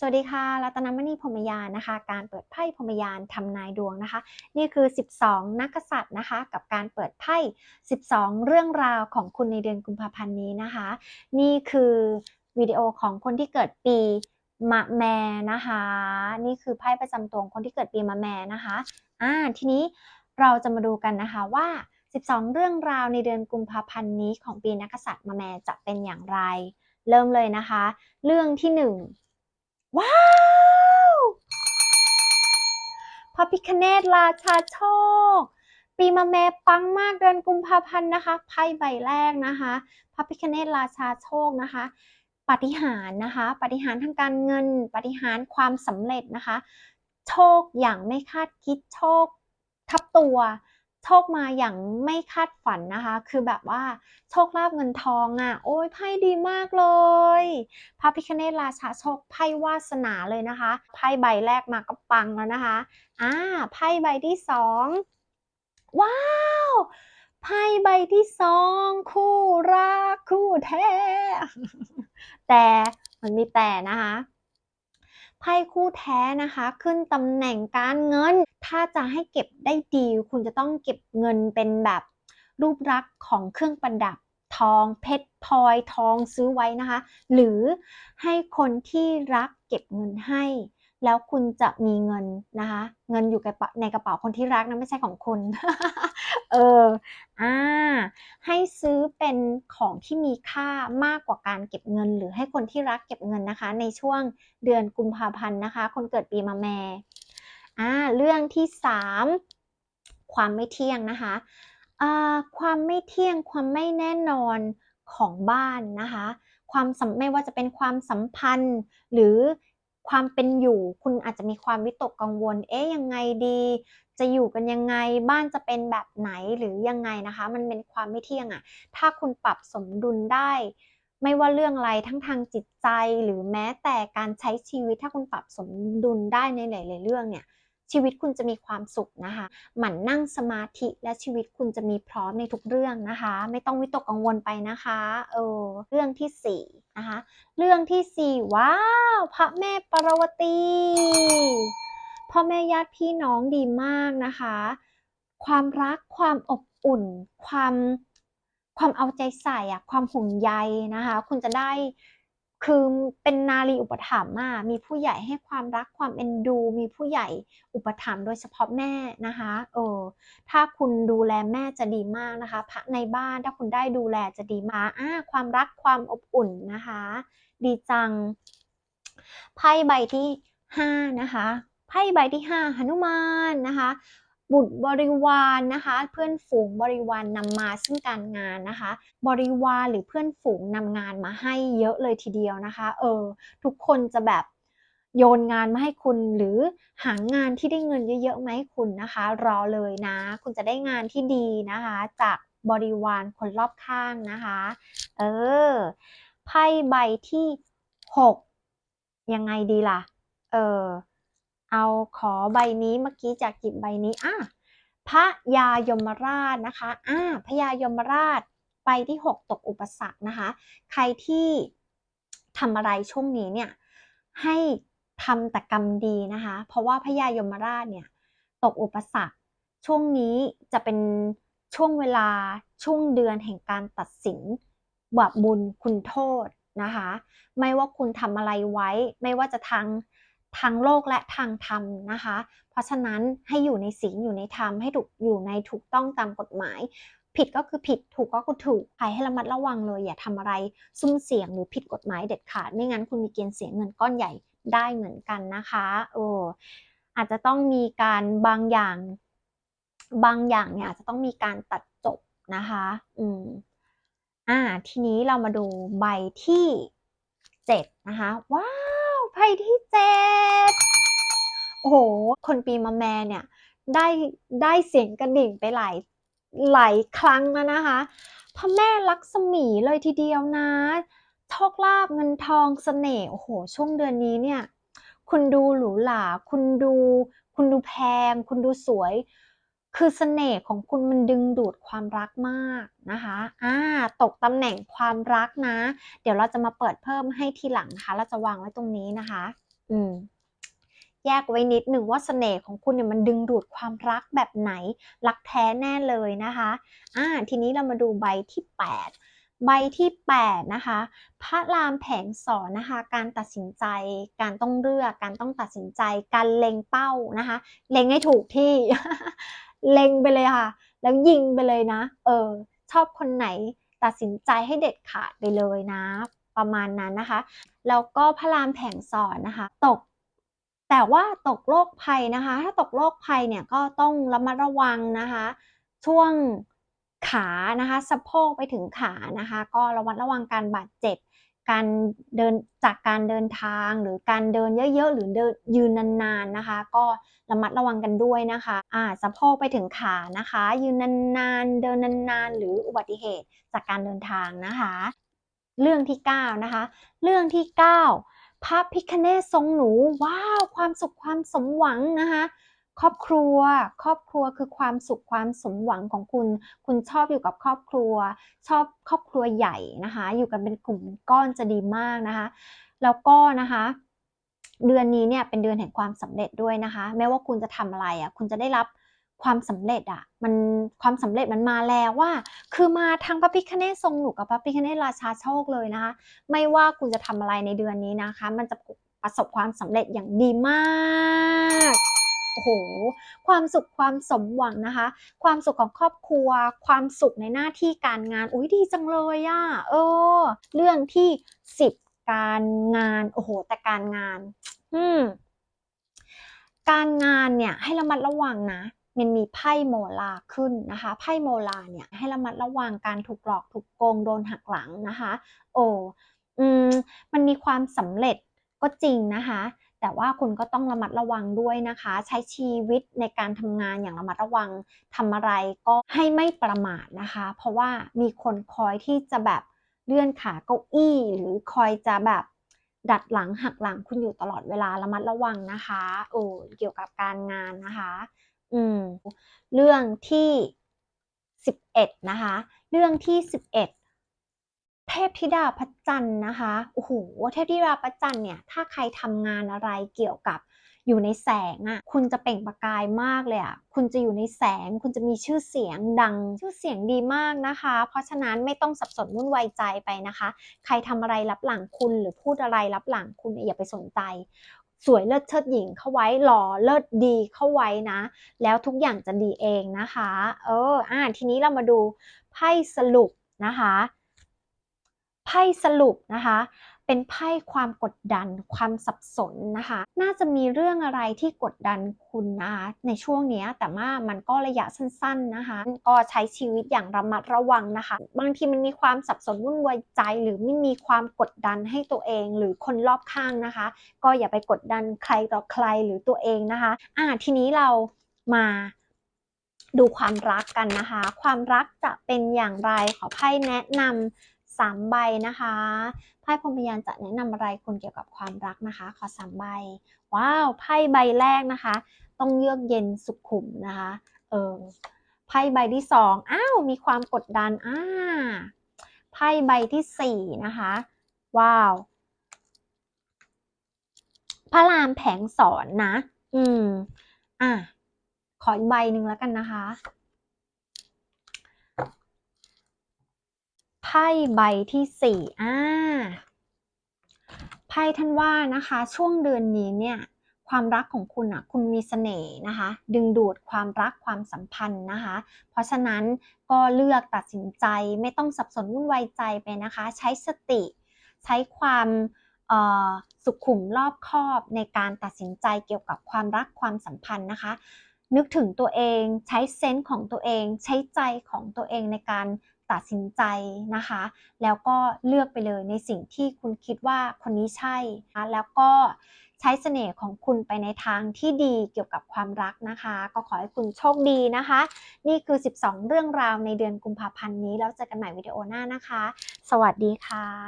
สวัสดีค่ะ รัตนมณีพรมยานนะคะ การเปิดไพ่พรมยานทำนายดวงนะคะ นี่คือ 12 นักษัตริย์นะคะ กับการเปิดไพ่ 12 เรื่องราวของคุณในเดือนกุมภาพันธ์นี้นะคะ นี่คือวิดีโอของคนที่เกิดปีมะแม่นะคะ นี่คือไพ่ประจำตัวของคนที่เกิดปีมะแม่นะคะอ่าทีนี้เราจะมาดูกันนะคะว่า 12 เรื่องราวในเดือนกุมภาพันธ์นี้ของปีนักษัตริย์มะแมจะเป็นอย่างไร เริ่มเลยนะคะ เรื่องที่หนึ่ง ว้าวพระพิคเนตราชาโชค ปีมะแม่ปังมากเดือนกุมภาพันธ์นะคะไพ่ใบแรกนะคะพระพิคเนตราชาโชคนะคะปฏิหารนะคะปฏิหารทางการเงินปฏิหารความสำเร็จนะคะ โชคอย่างไม่คาดคิดโชคทับตัว โชคมาอย่างไม่คาดฝันนะคะ คือแบบว่าโชคลาภเงินทองอะ โอ้ยไพ่ดีมากเลย พระพิคเนตราชาโชคไพ่วาสนาเลยนะคะ ไพ่ใบแรกมาก็ปังแล้วนะคะ อ่า ไพ่ใบที่สองว้าวไพ่ใบที่สองคู่รักคู่แท้ แต่มันมีแต่นะคะ ไพ่คู่แท้นะคะ ขึ้นตำแหน่งการเงิน ถ้าจะให้เก็บได้ดี คุณจะต้องเก็บเงินเป็นแบบรูปลักษณ์ของเครื่องประดับทองเพชรพลอยทองซื้อไว้นะคะ หรือให้คนที่รักเก็บเงินให้ แล้วคุณจะมีเงินนะคะ เงินอยู่ในกระเป๋าคนที่รักนะไม่ใช่ของคุณ เออ อ่า ให้ซื้อเป็นของที่มีค่ามากกว่าการเก็บเงิน หรือให้คนที่รักเก็บเงินนะคะ ในช่วงเดือนกุมภาพันธ์นะคะ คนเกิดปีมะแม่ อ่า เรื่องที่สามความไม่เที่ยงนะคะอ่าความไม่เที่ยงความไม่แน่นอนของบ้านนะคะ ความไม่ว่าจะเป็นความสัมพันธ์หรือ ความเป็นอยู่คุณอาจจะมีความวิตกกังวล เอ๊ะยังไงดี จะอยู่กันยังไงบ้านจะเป็นแบบไหนหรือยังไงนะคะ มันเป็นความไม่เที่ยงอะ ถ้าคุณปรับสมดุลได้ ไม่ว่าเรื่องอะไรทั้งทางจิตใจหรือแม้แต่การใช้ชีวิตถ้าคุณปรับสมดุลได้ในหลาย ๆ เรื่องเนี่ย ชีวิตคุณจะมีความสุขนะคะ หมั่นนั่งสมาธิและชีวิตคุณจะมีพร้อมในทุกเรื่องนะคะ ไม่ต้องวิตกกังวลไปนะคะเออเรื่องที่สี่นะคะเรื่องที่สี่ว้าวพระแม่ปารวตีพ่อแม่ญาติพี่น้องดีมากนะคะ ความรักความอบอุ่น ความความเอาใจใส่อะความห่วงใยนะคะ คุณจะได้ คือเป็นนารีอุปถัมภ์มีผู้ใหญ่ให้ความรักความเอ็นดู มีผู้ใหญ่อุปถัมภ์โดยเฉพาะแม่นะคะเออถ้าคุณดูแลแม่จะดีมากนะคะพระในบ้านถ้าคุณได้ดูแลจะดีมากอ่าความรักความอบอุ่นนะคะ ดีจังไพ่ใบที่ห้านะคะไพ่ใบที่ห้าหนุมานนะคะ บุตรบริวารนนะคะ เพื่อนฝูงบริวารนนำมาซึ่งการงานนะคะ บริวารหรือเพื่อนฝูงนำงานมาให้เยอะเลยทีเดียวนะคะ เออ ทุกคนจะแบบโยนงานมาให้คุณหรือหางานที่ได้เงินเยอะๆมาให้คุณนะคะ รอเลยนะ คุณจะได้งานที่ดีนะคะ จากบริวารคนรอบข้างนะคะ เออไพ่ใบที่หกยังไงดีล่ะ เออ เอาขอใบนี้เมื่อกี้จากหยิบใบนี้อะพระยายมราชนะคะอ่าพระยายมราชใบที่หกตกอุปสรรคนะคะ ใครที่ทำอะไรช่วงนี้เนี่ยให้ทำแต่กรรมดีนะคะ เพราะว่าพระยายมราชเนี่ยตกอุปสรรค ช่วงนี้จะเป็นช่วงเวลาช่วงเดือนแห่งการตัดสินบาปบุญคุณโทษนะคะ ไม่ว่าคุณทำอะไรไว้ ไม่ว่าจะทาง ทางโลกและทางธรรมนะคะ เพราะฉะนั้นให้อยู่ในศีลอยู่ในธรรมให้ถูกอยู่ในถูกต้องตามกฎหมาย ผิดก็คือผิดถูกก็คือถูกใครให้ระมัดระวังเลย อย่าทำอะไรซุ่มเสี่ยงหรือผิดกฎหมายเด็ดขาด ไม่งั้นคุณมีเกณฑ์เสียเงินก้อนใหญ่ได้เหมือนกันนะคะเอออาจจะต้องมีการบางอย่าง บางอย่างเนี่ยอาจจะต้องมีการตัดจบนะคะ อืมอ่า ทีนี้เรามาดูใบที่เจ็ดนะคะ ว้า ไพ่ที่เจ็ดโอ้โห คนปีมะแมเนี่ย ได้ได้เสียงกระดิ่งไปหลายหลายครั้งแล้วนะคะพระแม่ลักษมีเลยทีเดียวนะโชคลาภเงินทองเสน่ห์โอ้โห ช่วงเดือนนี้เนี่ย คุณดูหรูหราคุณดู คุณดูแพง คุณดูสวย คือเสน่ห์ของคุณมันดึงดูดความรักมากนะคะอ่าตกตำแหน่งความรักนะ เดี๋ยวเราจะมาเปิดเพิ่มให้ทีหลังนะคะ เราจะวางไว้ตรงนี้นะคะ อืมแยกไว้นิดหนึ่งว่าเสน่ห์ของคุณเนี่ยมันดึงดูดความรักแบบไหน รักแท้แน่เลยนะคะอ่าทีนี้เรามาดูใบที่ 8 ใบที่ 8 นะคะ พระรามแผงสอนนะคะ การตัดสินใจ การต้องเลือก การต้องตัดสินใจ การเล็งเป้านะคะ เล็งให้ถูกที่ เล็งไปเลยค่ะ แล้วยิงไปเลยนะ เออ ชอบคนไหนตัดสินใจให้เด็ดขาดไปเลยนะ ประมาณนั้นนะคะ แล้วก็พระรามแผงสอนนะคะ ตก แต่ว่าตกโรคภัยนะคะ ถ้าตกโรคภัยเนี่ยก็ต้องระมัดระวังนะคะ ช่วงขานะคะ สะโพกไปถึงขานะคะ ก็ระมัดระวังการบาดเจ็บ การเดินจากการเดินทางหรือการเดินเยอะๆ หรือเดินยืนนานๆนะคะ ก็ระมัดระวังกันด้วยนะคะอ่าสะโพกไปถึงขานะคะ ยืนนานๆ เดินนานๆ หรืออุบัติเหตุจากการเดินทางนะคะ เรื่องที่ 9 นะคะ เรื่องที่ 9พระพิคเนศทรงหนูว้าว ความสุขความสมหวังนะคะ ครอบครัว ครอบครัวคือความสุขความสมหวังของคุณ คุณชอบอยู่กับครอบครัว ชอบครอบครัวใหญ่นะคะ อยู่กันเป็นกลุ่มก้อนจะดีมากนะคะ แล้วก็นะคะเดือนนี้เนี่ยเป็นเดือนแห่งความสำเร็จด้วยนะคะ แม้ว่าคุณจะทำอะไรอะคุณจะได้รับความสำเร็จอะมันความสำเร็จมันมาแล้วว่า คือมาทางพระพิคเนศทรงหนูกับพระพิคเนศราชาโชคเลยนะคะ ไม่ว่าคุณจะทำอะไรในเดือนนี้นะคะ มันจะประสบความสำเร็จอย่างดีมาก โอ้โห ความสุขความสมหวังนะคะ ความสุขของครอบครัว ความสุขในหน้าที่การงาน อุ้ยดีจังเลยอะ่ะ เออ เรื่องที่สิบการงาน โอ้โห แต่การงาน อืม การงานเนี่ย ให้ระมัดระวังนะมันมีไพ่โมลาขึ้นนะคะ ไพ่โมลาเนี่ยให้ระมัดระวังการถูกหลอกถูกโกงโดนหักหลังนะคะ โอ้ อืม มันมีความสำเร็จก็จริงนะคะ แต่ว่าคุณก็ต้องระมัดระวังด้วยนะคะ ใช้ชีวิตในการทำงานอย่างระมัดระวังทำอะไรก็ให้ไม่ประมาทนะคะ เพราะว่ามีคนคอยที่จะแบบเลื่อนขาเก้าอี้ หรือคอยจะแบบดัดหลังหักหลังคุณอยู่ตลอดเวลาระมัดระวังนะคะโอ้เกี่ยวกับการงานนะคะ อืม เรื่องที่สิบเอ็ดนะคะ เรื่องที่สิบ เทพธิดาพระจันทร์นะคะโอ้โหเทพธิดาพระจันทร์เนี่ยถ้าใครทำงานอะไรเกี่ยวกับอยู่ในแสงอะ่ะคุณจะเปล่งประกายมากเลยอะ่ะคุณจะอยู่ในแสง คุณจะมีชื่อเสียงดัง ชื่อเสียงดีมากนะคะ เพราะฉะนั้นไม่ต้องสับสนวุ่นวายใจไปนะคะ ใครทำอะไรรับหลังคุณหรือพูดอะไรรับหลังคุณอย่าไปสนใจ สวยเลิศเชิดหญิงเข้าไว้หล่อเลิศดีเข้าไว้นะ แล้วทุกอย่างจะดีเองนะคะ เอออ่าทีนี้เรามาดูไพ่สรุปนะคะ ไพ่สรุปนะคะ เป็นไพ่ความกดดัน ความสับสนนะคะ น่าจะมีเรื่องอะไรที่กดดันคุณนะคะในช่วงนี้แต่ว่ามันก็ระยะสั้น ๆนะคะ ก็ใช้ชีวิตอย่างระมัดระวังนะคะ บางทีมันมีความสับสนวุ่นวายใจ หรือไม่มีความกดดันให้ตัวเอง หรือคนรอบข้างนะคะ ก็อย่าไปกดดันใครต่อใครหรือตัวเองนะคะอ่าทีนี้เรามาดูความรักกันนะคะ ความรักจะเป็นอย่างไรขอไพ่แนะนำ สามใบนะคะไพ่พรมยานจะแนะนำอะไรคุณเกี่ยวกับความรักนะคะ ขอสามใบ ว้าวไพ่ใบแรกนะคะ ต้องเยือกเย็นสุขุมนะคะเออไพ่ใบที่สองอ้าวมีความกดดันอ่าไพ่ใบที่สี่นะคะ ว้าวพระรามแผงสอนนะ อืม อะ ขออีกใบหนึ่งแล้วกันนะคะ ไพ่ใบที่สี่อ่าไพ่ท่านว่านะคะ ช่วงเดือนนี้เนี่ยความรักของคุณอะคุณมีเสน่ห์นะคะ ดึงดูดความรักความสัมพันธ์นะคะ เพราะฉะนั้นก็เลือกตัดสินใจไม่ต้องสับสนวุ่นวายใจไปนะคะ ใช้สติ ใช้ความสุขุมรอบคอบในการตัดสินใจเกี่ยวกับความรักความสัมพันธ์นะคะ นึกถึงตัวเองใช้เซนส์ของตัวเอง ใช้ใจของตัวเองในการ ตัดสินใจนะคะ แล้วก็เลือกไปเลยในสิ่งที่คุณคิดว่าคนนี้ใช่แล้วก็ใช้เสน่ห์ของคุณไปในทางที่ดีเกี่ยวกับความรักนะคะ ก็ขอให้คุณโชคดีนะคะ นี่คือ 12 เรื่องราวในเดือนกุมภาพันธ์นี้ แล้วเจอกันใหม่วิดีโอหน้านะคะ สวัสดีค่ะ